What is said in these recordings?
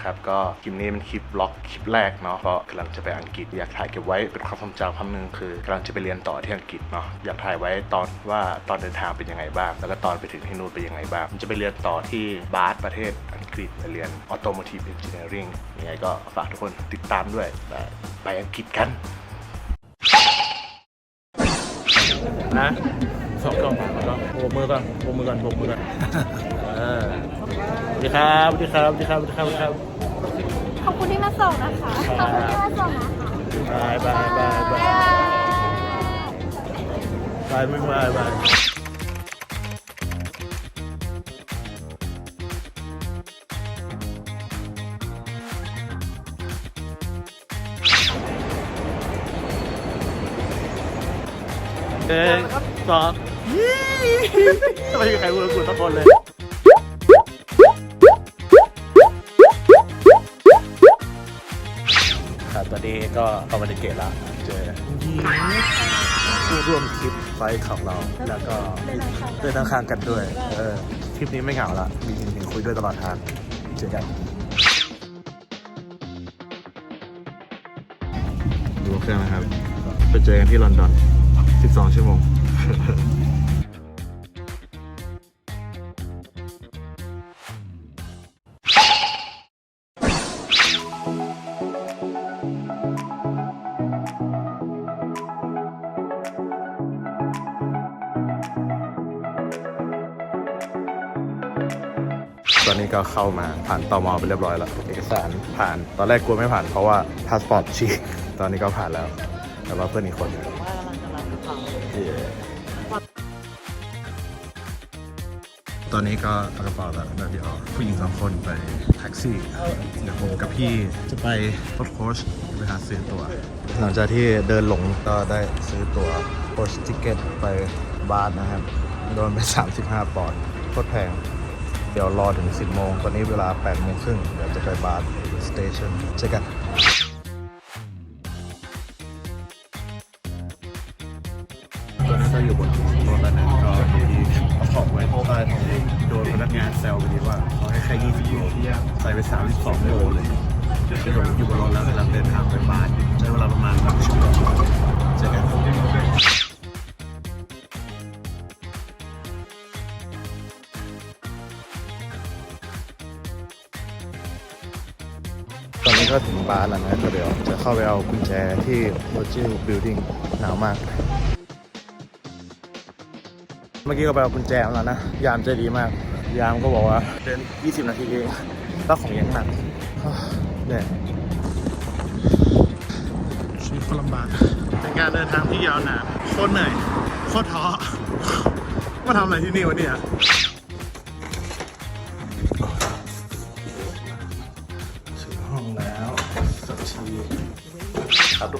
นะครับ ก็คลิปนี้เป็นคลิปบล็อกคลิปแรกเนาะเพราะกำลังจะไปอังกฤษอยากถ่ายเก็บไว้เป็นความทรงจำครั้งหนึ่งคือกำลังจะไปเรียนต่อที่อังกฤษเนาะอยากถ่ายไว้ตอนว่าตอนเดินทางเป็นยังไงบ้าง แล้วก็ตอนไปถึงที่นู่นเป็นยังไงบ้างจะไปเรียนต่อที่บาร์สประเทศอังกฤษไปเรียน Automotive Engineering ยังไงก็ฝากทุกคนติดตามด้วยไปอังกฤษกันนะสองกล้องแล้วก็โบมือก่อนโบมือก่อนโบมือก่อนเออ ดีครับสวัสดีครับสวัสดีครับสวัสดีครับสวัสดีครับขอบคุณที่มาส่งนะคะ ขอบคุณที่มาส่งนะคะบายบายบายบายบายไม่บายบายเอ้ยสองยี่ไม่มีใครพูดกับกูสักคนเลย ตอนนี้ก็เข้ามาในเกตแล้วเจอผู้ร่วมทริปไฟของเรา แล้วก็เดินทางข้างกันด้วย เออทริปนี้ไม่เหงาละ มีจริงคุยด้วยตลอดทางเจอกันดูเครื่องนะครับ ไปเจอกันที่ลอนดอน 12 ชั่วโมง ตอนนี้ก็เข้ามาผ่านตมไปเรียบร้อยแล้ว เอกสารผ่าน ตอนแรกกลัวไม่ผ่านเพราะว่าพาสปอร์ตฉีกตอนนี้ก็ผ่านแล้ว แต่ว่าเพื่อนอีกคนเย้ตอนนี้ก็เอากระเป๋าแล้วแล้วเดี๋ยวผู้หญิงสองคนไปแท็กซี่ เดี๋ยวผมกับพี่จะไปรถโค้ชไปหาซื้อตัวหลังจากที่เดินหลงก็ได้ซื้อตัวโค้ชติเกตไปบาร์นะครับ โดนไป 35 ปอนด์โคตรแพง เดี๋ยวรอถึง 10 โมง ตอนนี้เวลา8โมงครึ่ง เดี๋ยวจะไปบาร์สเตชันเจอกันตอนนี้ก็อยู่บนรถแล้วนะก็อยู่ที่เอาของไว้ใต้ท้องโดนพนักงานแซวไปดีว่าเขาให้แค่ 20 โลใส่ไป 32 โลเลยเดี๋ยวผมอยู่บนรถแล้วกำลังเดินทางไปบ้านใช้เวลาประมาณ1ชั่วโมงเจอกัน ก็ถึงบาร์แล้วนะก็เดี๋ยวจะเข้าไปเอากุญแจที่ Virgil Building หนาวมาก เมื่อกี้ก็ไปเอากุญแจมาแล้วนะ ยามใจดีมาก ยามก็บอกว่าเดิน 20 นาทีเองแล้วของยังหนักเนี่ยชีวิตคนลำบากเป็นการเดินทางที่ยาวนานโคตรเหนื่อยโคตรท้อมาทำอะไรที่นี่วะเนี่ย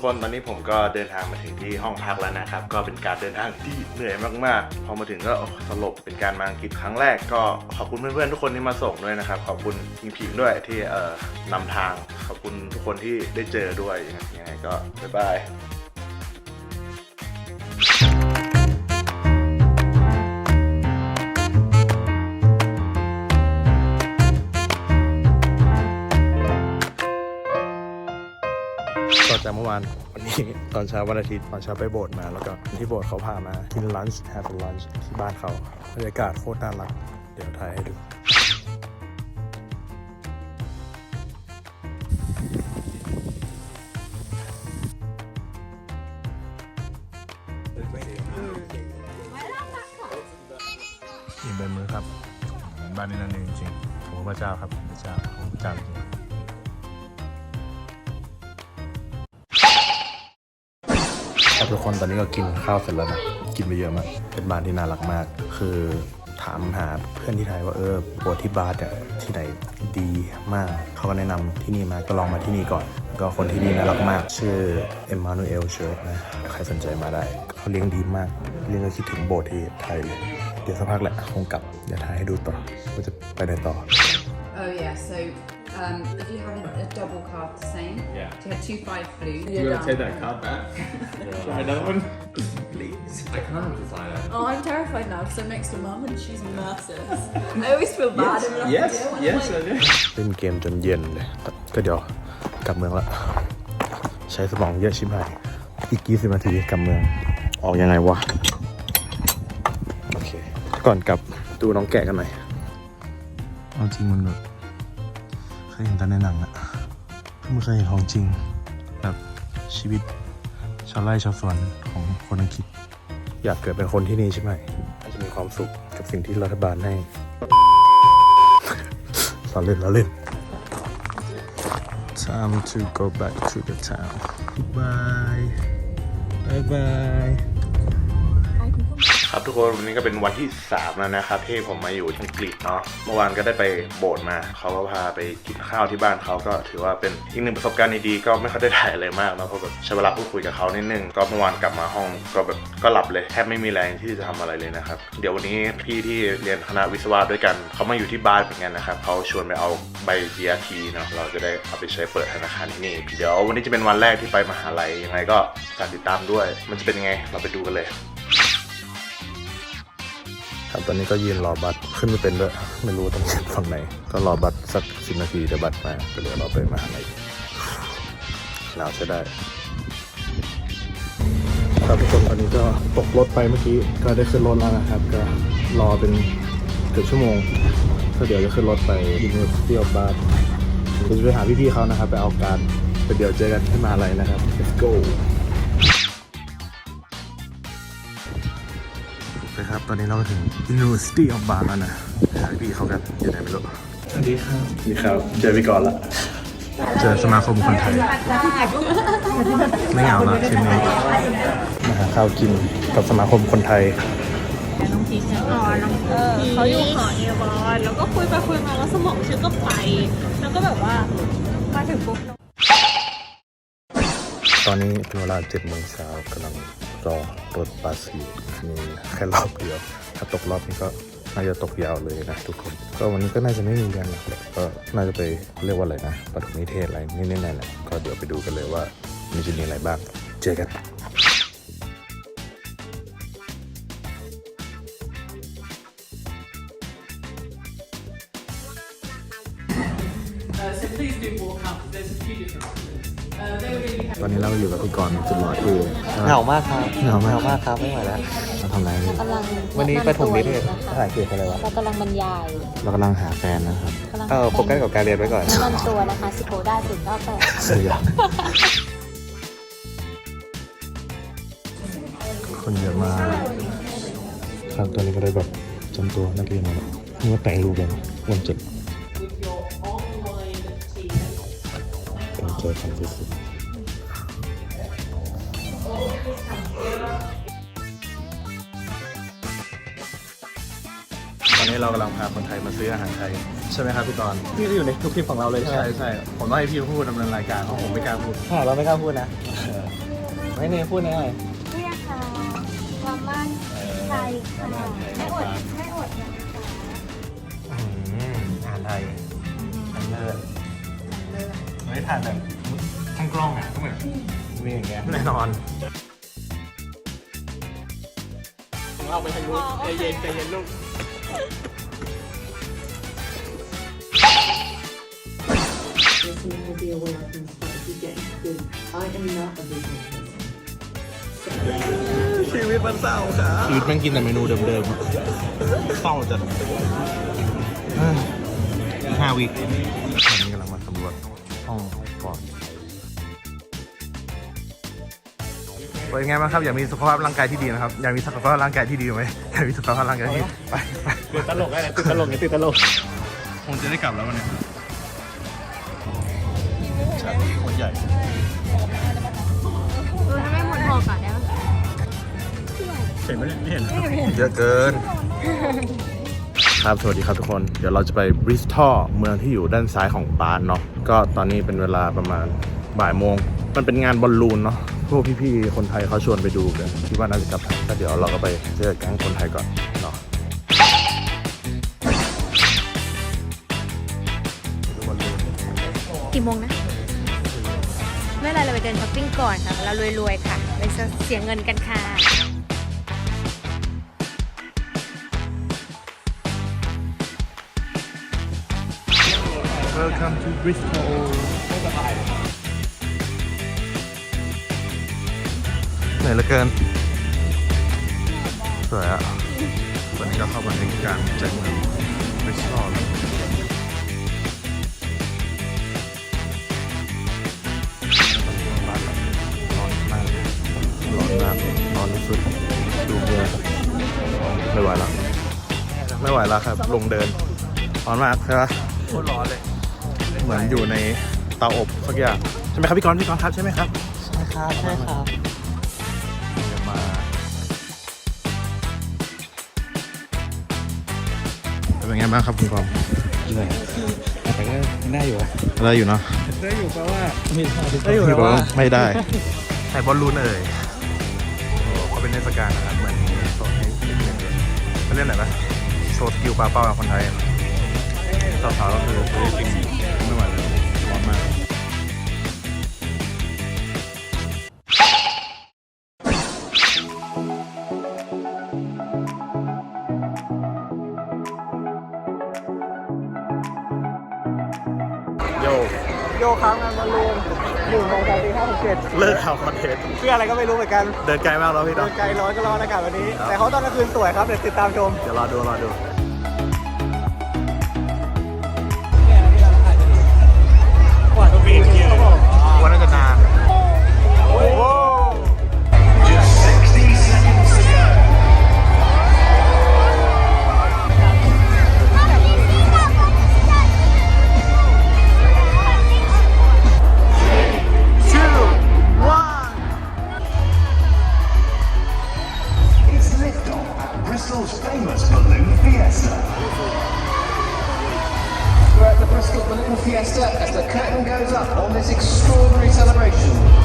กคนตอนนี้ผมก็เดินทางมาถึงที่ห้องพักแล้วนะครับ ก็เป็นการเดินทางที่เหนื่อยมากๆ พอมาถึงก็สลบเป็นการมาอังกฤษครั้งแรก ก็ขอบคุณเพื่อนๆทุกคนที่มาส่งด้วยนะครับ ขอบคุณพิงพิงด้วยที่เอ่อนำทาง ขอบคุณทุกคนที่ได้เจอด้วยยังไงก็บ๊ายบาย จากเมื่อวานวันนี้ตอนเช้าวันอาทิตย์ตอนเช้าไปโบสถ์มา แล้วก็ที่โบสถ์เขาพามากินลันช์แฮปปี้ลันช์ที่บ้านเขาบรรยากาศโคตรน่ารัก เดี๋ยวถ่ายให้ดูอิ่มเป็นมือครับเหมือนบ้านนี้นั่นเองจริงผมพระเจ้าครับพระเจ้าผมพระเจ้าจริง คนตอนนี้ก็กินข้าวเสร็จแล้วนะกินไปเยอะมากเป็นบ้านที่น่ารักมาก คือถามหาเพื่อนที่ไทยว่าเออโบสถ์ที่บาร์เนี่ยที่ไหนดีมาก เขาก็แนะนำที่นี่มาก็ลองมาที่นี่ก่อน ก็คนที่นี่น่ารักมาก ชื่อเอ็มมานูเอลเชิร์ตนะใครสนใจมาได้เขาเลี้ยงดีมาก เลี้ยงก็คิดถึงโบสถ์ที่ไทยเลยเดี๋ยวสักพักแหละคงกลับเดี๋ยวถ่ายให้ดูต่อว่าจะไปไหนต่อ Oh yeah, so um, if you have a, a double card the same, Yeah. so you had two five blue. You want to take that card back? Try another one? please I can't decide that. Oh, I'm terrified now because I'm next to mum and she's massive. I always feel bad. and nothing Yes, to do when yes, I'm I do. เล่นเกมจนเย็นเลยก็เดี๋ยวกลับเมืองละ ใช้สมองเยอะชิบหาย อีก20นาทีกลับเมือง ออกยังไงวะ โอเค ก่อนกลับดูน้องแกะกันหน่อย เอาจริงมันแบบเค ยเห็นแต่ในหนังอะเพิ่งเคยเห็นของจริง แบบชีวิตชาวไร่ชาวสวนของคนอังกฤษ อยากเกิดเป็นคนที่นี่ใช่ไหมอาจจะมีความสุขกับสิ่งที่รัฐบาลให้เราเล่นเราเล่น time to go back to the town bye bye bye ครับทุกคนวันนี้ก็เป็นวันที่3แล้วนะครับ ที่ผมมาอยู่อังกฤษเนาะเมื่อวานก็ได้ไปโบสถ์มา เขาก็พาไปกินข้าวที่บ้านเขาก็ถือว่าเป็นอีกหนึ่งประสบการณ์ดีๆก็ไม่ค่อยได้ถ่ายอะไรมากเนาะเพราะแบบใช้เวลาพูดคุยกับเขานิดนึงก็เมื่อวานกลับมาห้องก็แบบก็หลับเลยแทบไม่มีแรงที่จะทำอะไรเลยนะครับ เดี๋ยววันนี้พี่ที่เรียนคณะวิศวะด้วยกันเขามาอยู่ที่บ้านเหมือนกันนะครับเขาชวนไปเอาใบ BRT เนาะเราจะได้เอาไปใช้เปิดธนาคารที่นี่เดี๋ยววันนี้จะเป็นวันแรกที่ไปมหาลัยยังไงก็ฝากติดตามด้วย มันจะเป็นยังไงเราไปดูกันเลย ครับตอนนี้ก็ยืนรอบัสขึ้นไม่เป็นด้วยไม่รู้ต้องยืนฝั่งไหน ก็รอบัสสักสิบนาทีเดี๋ยวบัสมาก็เดี๋ยวเราไปมหาลัยหนาวใช้ได้ ครับทุกคนตอนนี้ก็ตกรถไปเมื่อกี้ก็ได้ขึ้นรถแล้วนะครับ ก็รอเป็นเกือบชั่วโมงก็เดี๋ยวจะขึ้นรถไป University of Bath เดี๋ยวจะไปหาพี่ๆเขานะครับ ไปเอาการแต่เดี๋ยวเจอกันที่มหาลัยนะครับ let's go นะครับ ตอนนี้เรามาถึง University of Bath แล้วนะไปหาพี่เขากันอยู่ไหนไม่รู้สวัสดีครับสวัสดีครับ เจอพี่ก่อนละ เจอสมาคมคนไทย ไม่เหงาละทีนี้มาหาข้าวกินกับสมาคมคนไทยอ๋อน้องเออเขาอยู่หอเอวอนแล้วก็คุยไปคุยมาแล้วสมองฉันก็ไป แล้วก็แบบว่ามาถึงปุ๊บตอนนี้เป็นเวลาเจ็ดโมงเช้ากำลัง รอรถบัสอยู่มีแค่รอบเดียว ถ้าตกรอบนี้ก็น่าจะตกยาวเลยนะทุกคน ก็วันนี้ก็น่าจะไม่มีเรียนหรอกแหละก็น่าจะไปเรียกว่าอะไรนะปฐมนิเทศอะไรนี่แน่แหละก็เดี๋ยวไปดูกันเลยว่ามันจะมีอะไรบ้าง เจอกัน so please do walk up. There's a few different options. Uh, they were really ตอนนี้เราอยู่กับพี่กรณ์สุดหล่อที่เหงามากครับเหงามาก มากครับไม่ไหวแล้วเราทำอะไรอยู่กำลังวันนี้ประถมนิเทศนะภาคะษาอังกฤษอะไรวะเรากำลังบรรยายเรากำลังหาแฟนนะครับกำลังเออโฟกัสกับการเรียนไว้ก่อนแนะนำตัวนะคะสิโกได้ศูนย์เก้าแปดเสียคนเยอะมากครับตอนนี้ก็ได้แบบจำตัวนักเรียนมาแล้วนี่ว่าแต่งรูปเลยวันเจ็ด เป็นเจอกันที่สุดตอนนี้เรากำลังพาคนไทยมาซื้ออาหารไทย ใช่ไหมครับพี่กรณ์นี่ก็อยู่ในทุกคลิปของเราเลยใช่ไหมใช่ใช่ผมต้องให้พี่พูดดำเนินรายการเพราะผมไม่กล้าพูดถ้าเราไม่กล้าพูดนะไม่เนยพูดหน่อยเรียกค่ะมาม่าไทยค่ะไม่อดไม่อดนะคะอาหารไทยอันเลิศไม่ได้ทานแบบ ทั้งกล้องอะก็เหมือนมีอย่างเงี้ยแน่นอนเราไปทางนู้นใจเย็นใจเย็นลูก Listening will be aware of things, but if you get good, I am not a visual person. ชีวิตมันเศร้าครับชีวิตแม่งกินแต่เมนูเดิมๆอะเศร้าจัดเอ้ยห้าวิวันนี้กำลังมาสำรวจห้อง เป็นไงบ้างครับ อยากมีสุขภาพร่างกายที่ดีนะครับ อยากมีสุขภาพร่างกายที่ดีไหมอยากมีสุขภาพร่างกายที่ดีไปไปตื่นตลกได้ตื่นตลกเนี่ยตื่นตลกคงจะได้กลับแล้ววันนี้ชั้นโคตรใหญ่เออถ้าไม่หมดหอก่อนได้ไหมเห็นไหมเนี่ยไม่เห็นเยอะเกิน ครับ สวัสดีครับทุกคน เดี๋ยวเราจะไปบริสทอลเมืองที่อยู่ด้านซ้ายของบาร์นเนาะ ก็ตอนนี้เป็นเวลาประมาณบ่ายโมง มันเป็นงานบอลลูนเนาะ พวกพี่ๆคนไทยเขาชวนไปดูกันคิดว่าน่าจะกลับไทยก็เดี๋ยวเราก็ไปเจอแก๊งคนไทยก่อนเนาะกี่โมงนะ ไม่เไรเราไปเดินช้อปปิ้งก่อนค่ะเรารวยๆค่ะไปเสียเงินกันค่ะวอลคัมทูบริสตอล เหนื่อยเหลือเกิน สวยอะวันนี้ก็เข้ามาในกลางใจเมืองบริสตอลร้อนมากร้อนมากร้อนที่สุดดูเมืองไม่ไหวแล้วไม่ไหวแล้วครับ ลงเดินร้อนมากใช่ปะโคตรร้อนเลย เหมือนอยู่ในเตาอบสักอย่าง ใช่ไหมครับพี่กรณ์พี่กรณ์ครับใช่ไหมครับ ใช่ครับ ใช่ครับ เป็นไงบ้างครับคุณกรณ์เหนื่อยแต่ก็ยังได้อยู่อะได้อยู่เนาะได้อยู่แปลว่ามีได้อยู่แปลว่าไม่ได้ใส่บอลลูนเอ่ยโอ้เขาเป็นเทศกาลนะครับเหมือนมีโซนให้เด็กเล่นด้วยเขาเล่นอะไรนะโชว์สกิลปลาเป้ากับคนไทยนะสาวๆก็คือซื้อกินไโยค้างงานบอลลูนหนึ่งสองสามสี่ห้าหกเจ็ดเลิกข่าวคอนเทนต์เพื่ออะไรก็ไม่รู้เหมือนกัน เดินไกลมากแล้วพี่เดิต้อนไกลร้อนก็ร้อนอากาศวันนี้ครับแต่เขาตอนกลางคืนสวยครับเดี๋ยวติดตามชม เดี๋ยวรอดูรอดู The Bristol Fiesta as the curtain goes up on this extraordinary celebration.